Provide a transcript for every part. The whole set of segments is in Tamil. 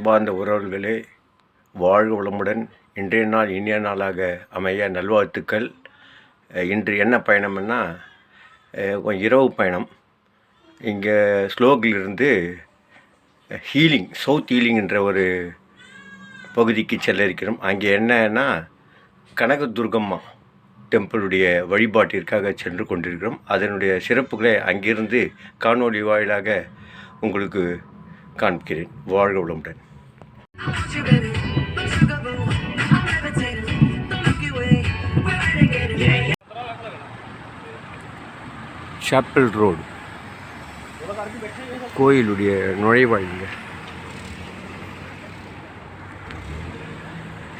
அன்பார்ந்த உறவுகளே வாழ்க வளமுடன். இன்றைய நாள் இனிய நாளாக அமைய நல்வாழ்த்துக்கள். இன்று என்ன பயணம்னா இரவு பயணம். இங்கே ஸ்லோகிலிருந்து ஹீலிங் சவுத் ஹீலிங் என்ற ஒரு பகுதிக்கு செல்ல இருக்கிறோம் அங்கே என்னன்னா கனக துர்கம்மா டெம்பிளுடைய வழிபாட்டிற்காக சென்று கொண்டிருக்கிறோம். அதனுடைய சிறப்புகளை அங்கிருந்து காணொளி வாயிலாக உங்களுக்கு காண்கிறேன் வாழ்க வளமுடன். சாப்பிள் ரோடு கோயிலுடைய நுழைவாயிலுங்க.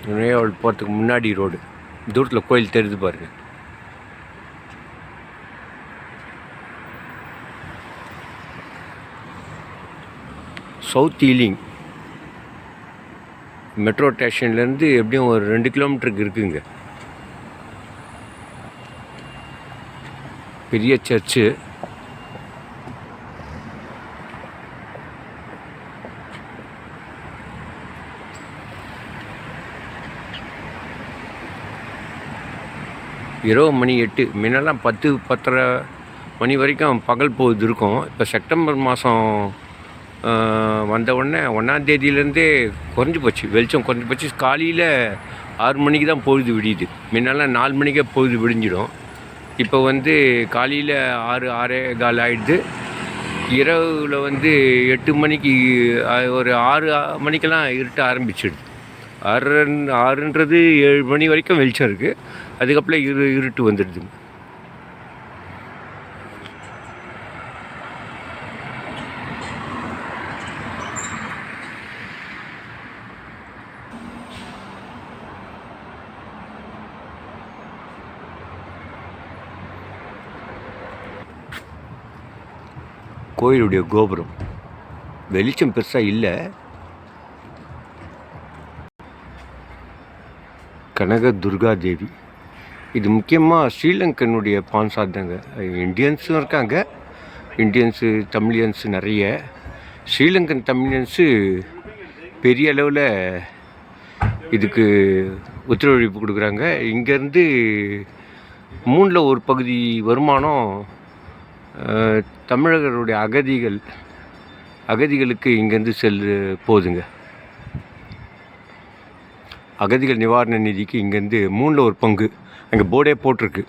நுழைவாயில் போகிறதுக்கு முன்னாடி ரோடு. தூரத்தில் கோயில் தெரிஞ்சு பாருங்க. சவுத் ஈலிங் மெட்ரோ ஸ்டேஷன்லேருந்து எப்படியும் ஒரு ரெண்டு கிலோமீட்டருக்கு இருக்குங்க. பெரிய சர்ச்சு. இரவு மணி எட்டு முன்னெல்லாம் பத்து பத்தரை மணி வரைக்கும் பகல் போகுது இருக்கும். இப்போ செப்டம்பர் மாதம் வந்த உடனே ஒன்றாந்தேதியிலேருந்தே குறைஞ்சி போச்சு. வெளிச்சம் குறைஞ்சி போச்சு. காலையில் ஆறு மணிக்கு தான் பொழுது விடியுது. முன்னெல்லாம் நாலு மணிக்கே பொழுது விடிஞ்சிடும். இப்போ வந்து காலையில் ஆறு ஆறே கால் ஆயிடுது. இரவில் வந்து எட்டு மணிக்கு ஒரு ஆறு மணிக்கெல்லாம் இருட்ட ஆரம்பிச்சிடுது. ஆறு ஆறுன்றது ஏழு மணி வரைக்கும் வெளிச்சம் இருக்குது அதுக்கப்புறம் இரு இருட்டு வந்துடுதுங்க கோயிலுடைய கோபுரம். வெளிச்சம் பெருசாக இல்லை. கனக துர்கா தேவி. இது முக்கியமாக ஸ்ரீலங்கனுடைய பான்சாத் தாங்க. இந்தியன்ஸும் இருக்காங்க. இந்தியன்ஸு தமிழியன்ஸு நிறைய. ஸ்ரீலங்கன் தமிழியன்ஸு பெரிய அளவில் இதுக்கு ஒத்துழைப்பு கொடுக்குறாங்க. இங்கேருந்து மூணில் ஒரு பகுதி வருமானம் தமிழர்களுடைய அகதிகள் அகதிகளுக்கு இங்கேருந்து செல்லு போதுங்க. அகதிகள் நிவாரண நிதிக்கு இங்கேருந்து மூணில் ஒரு பங்கு. அங்கே போர்டே போட்டிருக்கு.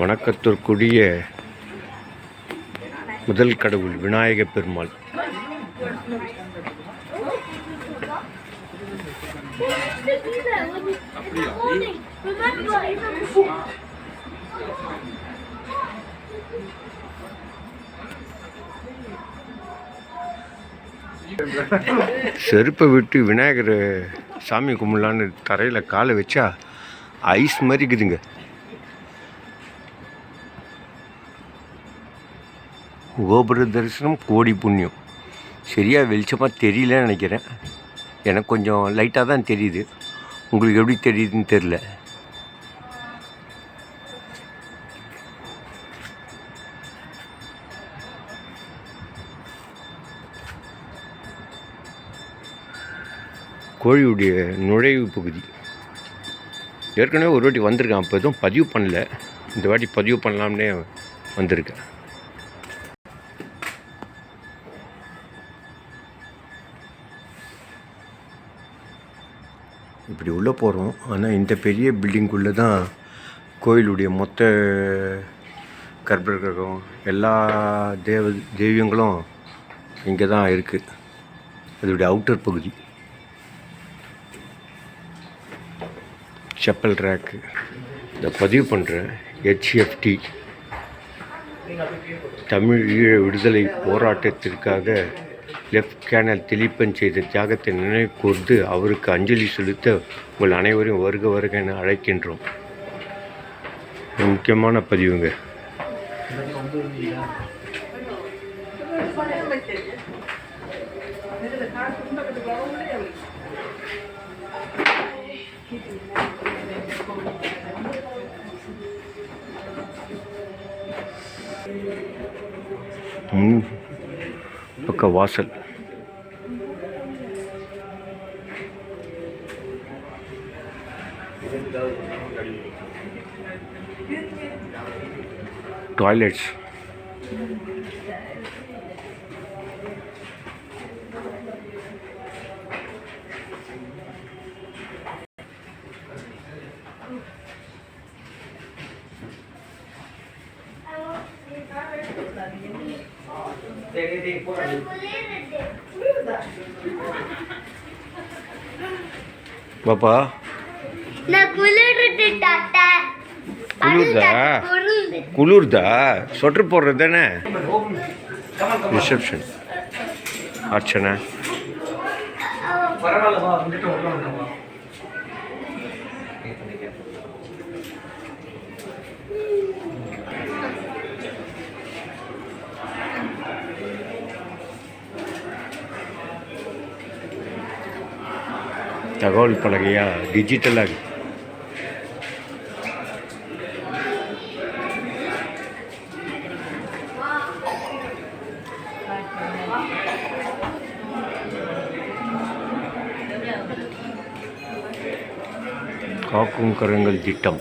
வணக்கத்திற்குரிய முதல் கடவுள் விநாயக பெருமாள். செருப்பை விட்டு விநாயகர் சாமி கும்பிடலான்னு தரையில் காலை வச்சா ஐஸ் மாதிரி இருக்குதுங்க. கோபுர தரிசனம் கோடி புண்ணியம். சரியாக வெளிச்சமாக தெரியலன்னு நினைக்கிறேன். எனக்கு கொஞ்சம் லைட்டாக தான் தெரியுது. உங்களுக்கு எப்படி தெரியுதுன்னு தெரில கோழியுடைய நுழைவு பகுதி. ஏற்கனவே ஒரு வாட்டி வந்திருக்கேன் அப்போ எதுவும் பதிவு பண்ணல. இந்த வாட்டி பதிவு பண்ணலாம்னே வந்திருக்கேன். இப்படி உள்ளே போகிறோம் ஆனால் இந்த பெரிய பில்டிங்குள்ளே தான் கோயிலுடைய மொத்த கர்ப்பகிரகம் எல்லா தேவ தெய்வங்களும் இங்கே தான் இருக்குது அதோடைய அவுட்டர் பகுதி. செப்பல் ரேக்கு இதை பதிவு பண்ணுறேன் ஹெச்எஃப்டி தமிழ் ஈழ விடுதலை போராட்டத்திற்காக லெஃப்ட் கேனல் திலீப்பன் செய்த தியாகத்தை நினைவு கூர்ந்து அவருக்கு அஞ்சலி செலுத்த உங்கள் அனைவரையும் வருக வருக என அழைக்கின்றோம். முக்கியமான பதிவுங்க ம். का वासल। टॉयलेट्स பாப்பா. நான் குளிர்ட்டு டாட்டா குளிருதா? குளிர்தா? சொட்டர் போடுறது தானே? ரிசப்ஷன் அர்ச்சனை தகவல் பலகையா டிஜிட்டலாக காக்கும் கரங்கள் திட்டம்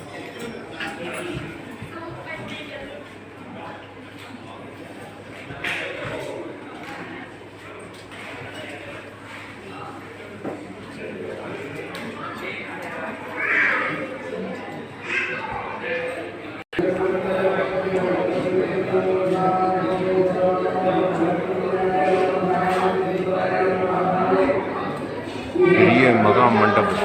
பெரிய மகா மண்டபம்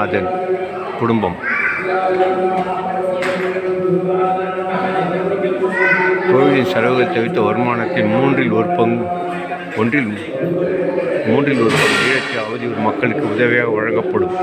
தைலைநாதன் குடும்பம். கோவிலின் செலவுகளை தவிர்த்த வருமானத்தின் மூன்றில் ஒரு பங்கு ஒன்றில் மூன்றில் ஒரு பங்கு ஈழத்து அவதியூர் மக்களுக்கு உதவியாக வழங்கப்படும்.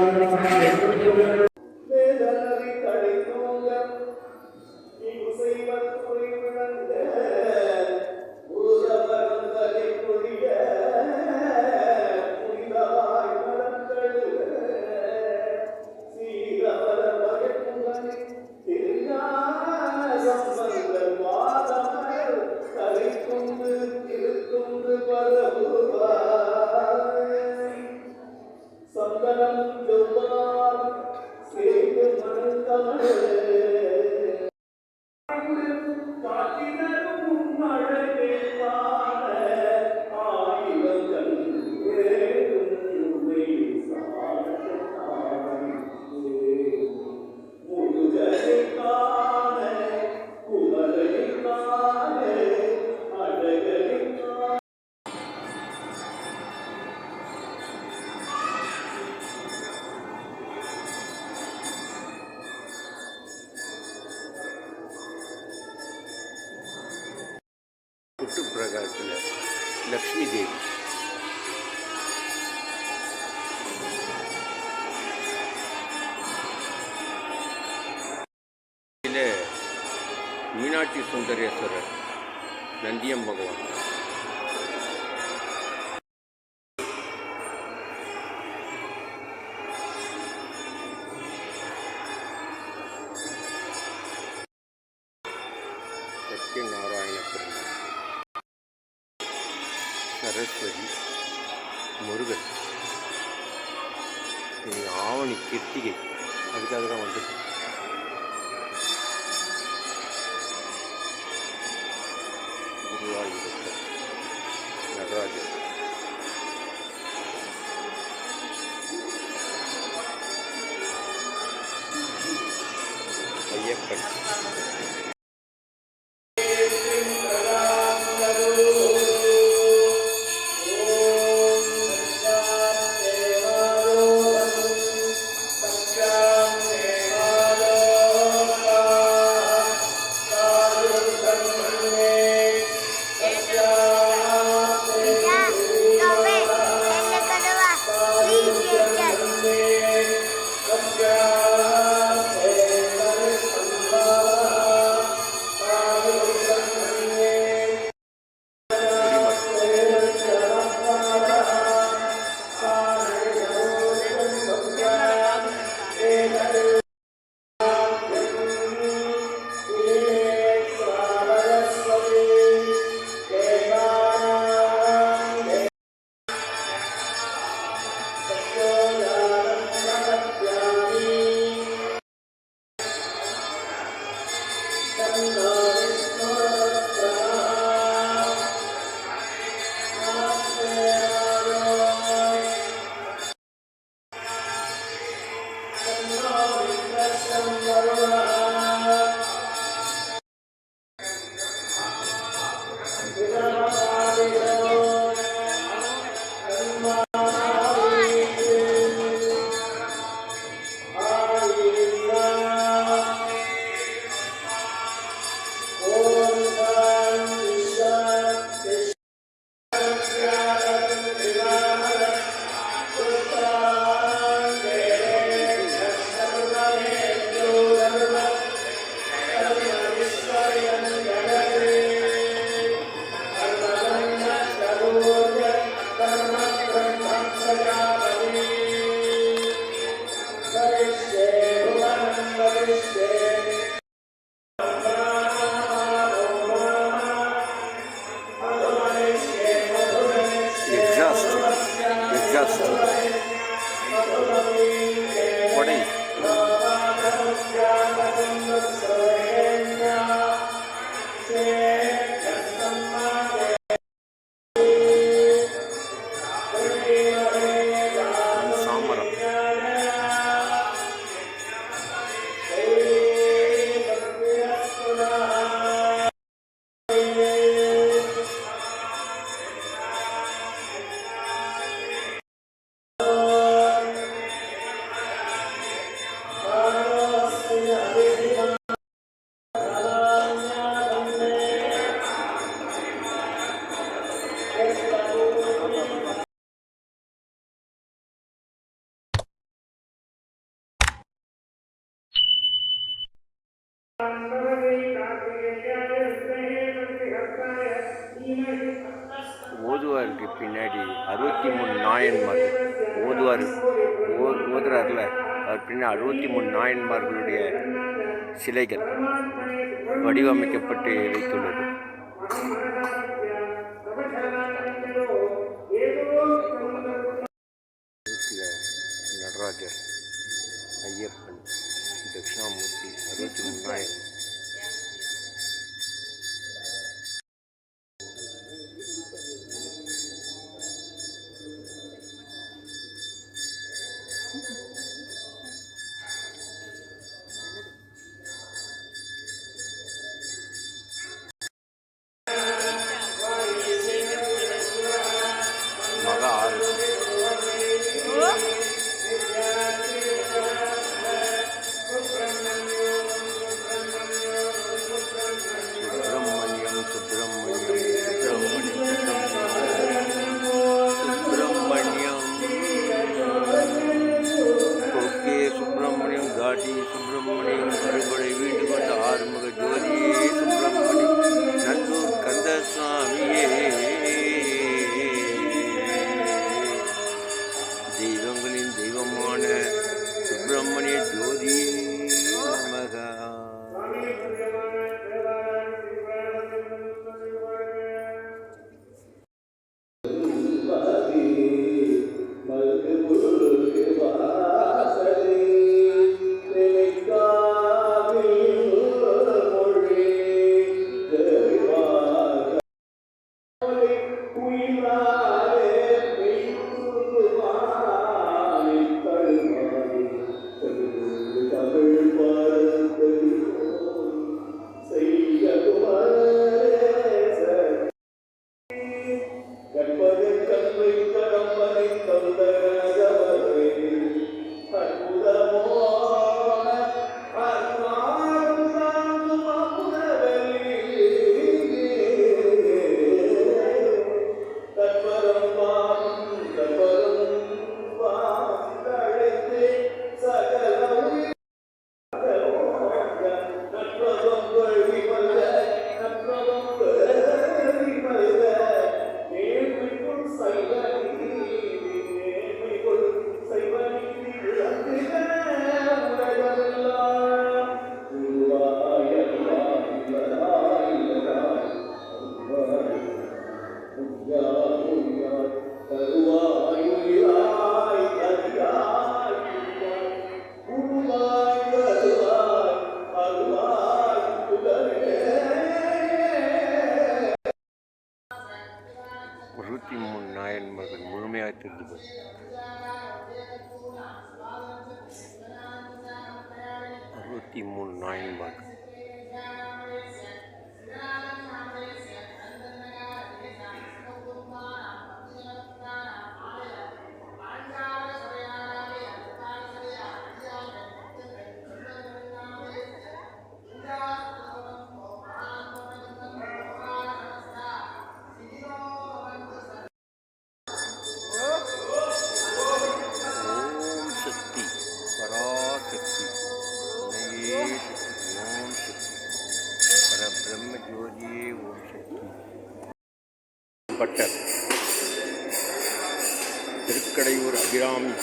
மீனாட்சி சுந்தரேஸ்வரர் நந்தியம் பகவான். দেখবেন சிலைகள் வடிவமைக்கப்பட்டு வைத்துள்ளது.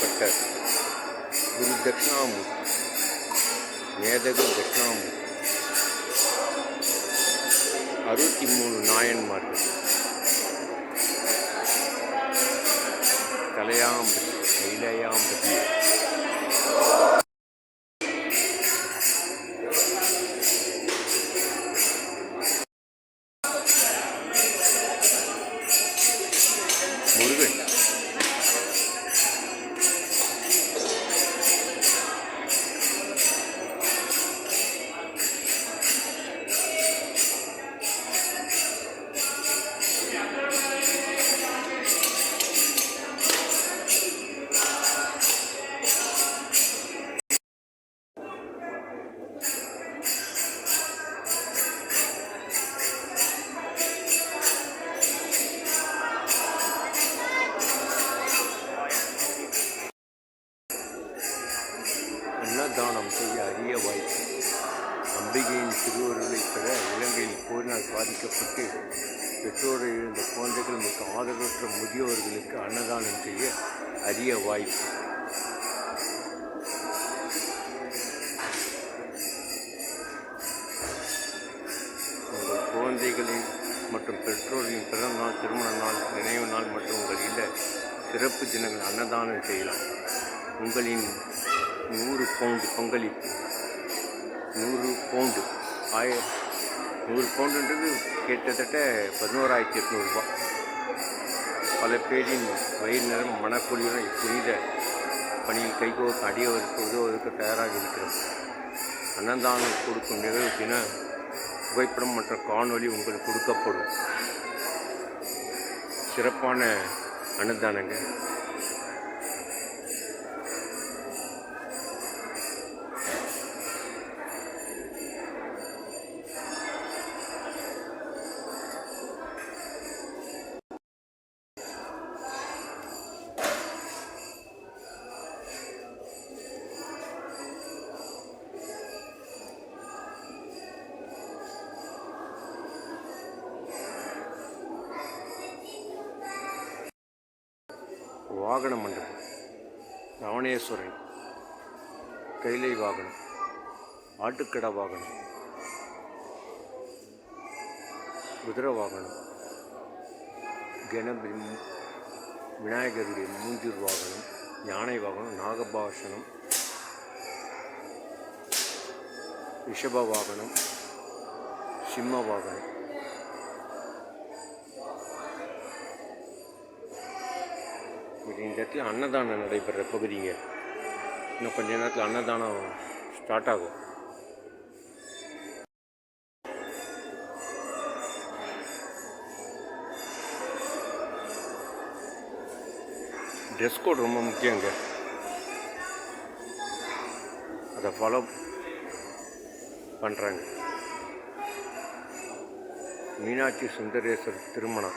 அபிராமி பட்டர். குரு தட்சிணாமூர்த்தி. மேதகு தட்சிணாமூர்த்தி. அறுபத்தி மூணு நாயன்மார்கள். கலையாம்பதி கைலையாம்பதி. முருகன். வாய்ப்பு உங்கள் குழந்தைகளின் மற்றும் பெற்றோரின் பிறந்த நாள் திருமண நாள் நினைவு நாள் மற்றும் உங்கள் இல்ல சிறப்பு தினங்கள் அன்னதானம் செய்யலாம். உங்களின் நூறு பவுண்டு பங்களிப்பு நூறு பவுண்டு ஆய நூறு பவுண்டுன்றது கிட்டத்தட்ட பதினோராயிரத்தி எட்நூறுபா பல பேரின் வயிறு நிறம் மனக்குழியுடன் இப்புனித பணியில் கைகோர்த்து அடியவருக்கு உதவுவதற்கு தயாராக இருக்கிறோம் அன்னதானம் கொடுக்கும் நிகழ்வு தின புகைப்படம் மற்றும் காணொளி உங்களுக்கு கொடுக்கப்படும். சிறப்பான அன்னதானங்க வாகன மண்டபம் ராவணேஸ்வரன். கைலை வாகனம். ஆட்டுக்கடா வாகனம். குதிரை வாகனம். கணபதி விநாயகருடைய மூஞ்சூர் வாகனம். யானை வாகனம் நாகபாஷணம் ரிஷப வாகனம். சிம்ம வாகனம். இந்த இடத்துல அன்னதானம் நடைபெற பகுதிங்க. இன்னும் கொஞ்ச நேரத்தில் அன்னதானம் ஸ்டார்ட் ஆகும். ட்ரெஸ் கோட் ரொம்ப முக்கியங்க. அதை ஃபாலோ பண்ணுறாங்க மீனாட்சி சுந்தரேஸ்வர் திருமணம்.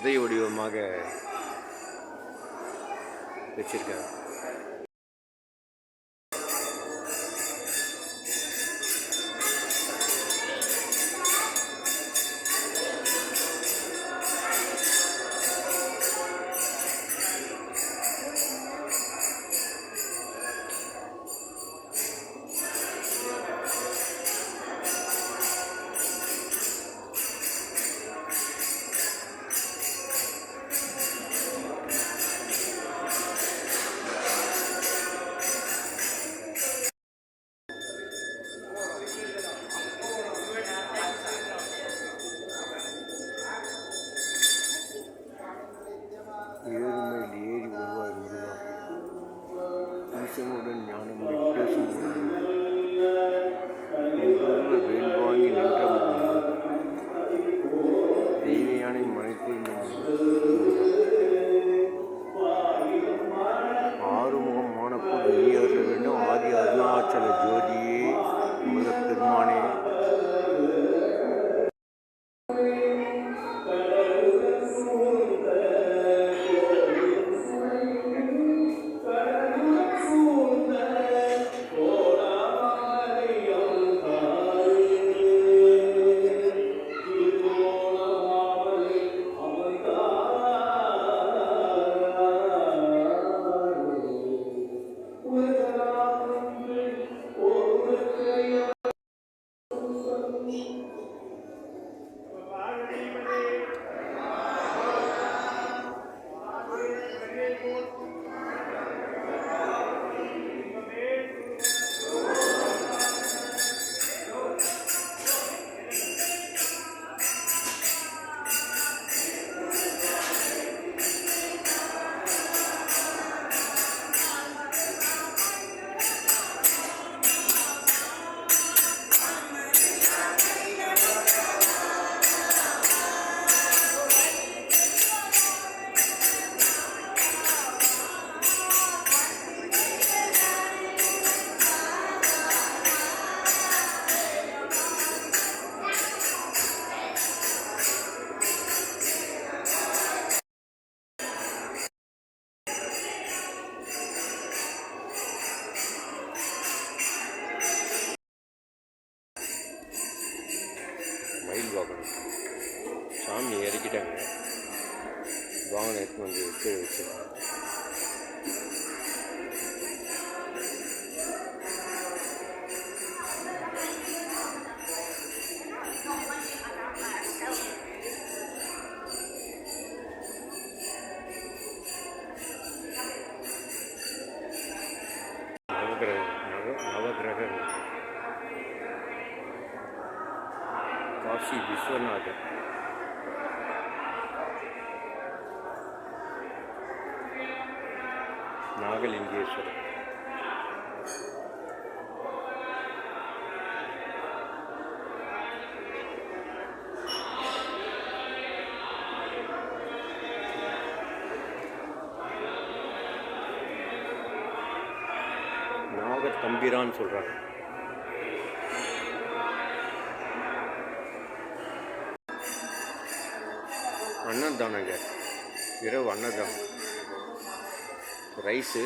புதை வடிவமாக வச்சிருக்காங்க பார்க்கணும். சாமி இறக்கிட்டாங்க வாகனம் எடுத்து வந்து கீழே வச்சிருக்காங்க. நாகர் தம்பிரான்னு சொல்கிறாங்க அன்னதானங்க இரவு அன்னதானம் ரைஸு.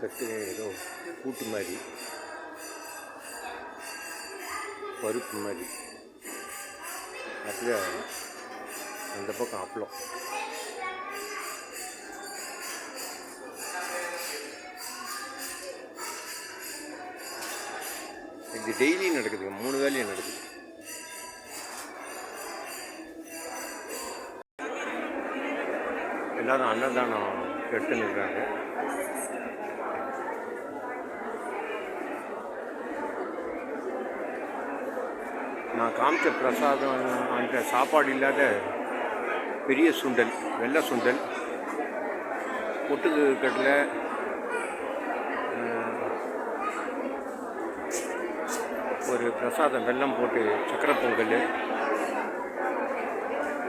கட்டு ஏதோ கூட்டு மாதிரி. பருப்பு மாதிரி. அப்படியே அந்த பக்கம் அப்பளம். இது டெய்லியும் நடக்குதுங்க மூணு வேலையும் நடக்குது. எல்லாரும் அன்னதானம் எடுத்துன்னு இருக்காங்க. நான் காமிச்ச பிரசாதம் அந்த சாப்பாடு இல்லாத பெரிய சுண்டல் வெள்ளை சுண்டல் பொட்டுக்கு கட்டில் ஒரு பிரசாதம் வெல்லம் போட்டு சக்கரை பொங்கல்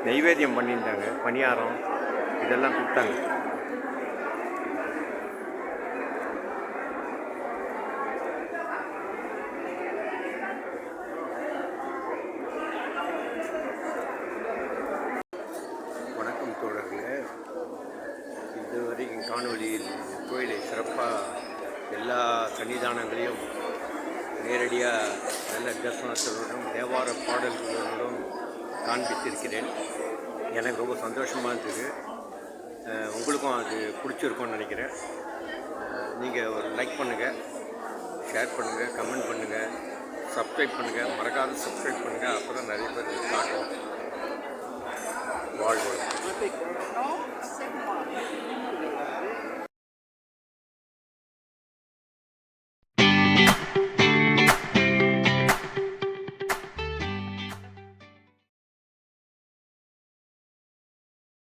நைவேத்தியம் பண்ணியிருந்தாங்க பணியாரம் இதெல்லாம் கொடுத்தாங்க. வானொலியில் கோயிலை சிறப்பாக எல்லா சன்னிதானங்களையும் நேரடியாக நல்ல தரிசனத்துடன் தேவார பாடல்களோடும் காண்பித்திருக்கிறேன். எனக்கு ரொம்ப சந்தோஷமாக இருந்தது. உங்களுக்கும் அது பிடிச்சிருக்கும்னு நினைக்கிறேன். நீங்கள் ஒரு லைக் பண்ணுங்கள் ஷேர் பண்ணுங்கள் கமெண்ட் பண்ணுங்கள் சப்ஸ்கிரைப் பண்ணுங்கள் மறக்காத சப்ஸ்கிரைப் பண்ணுங்கள் அப்போ தான் நிறைய பேர் காட்டும் வாழ்வு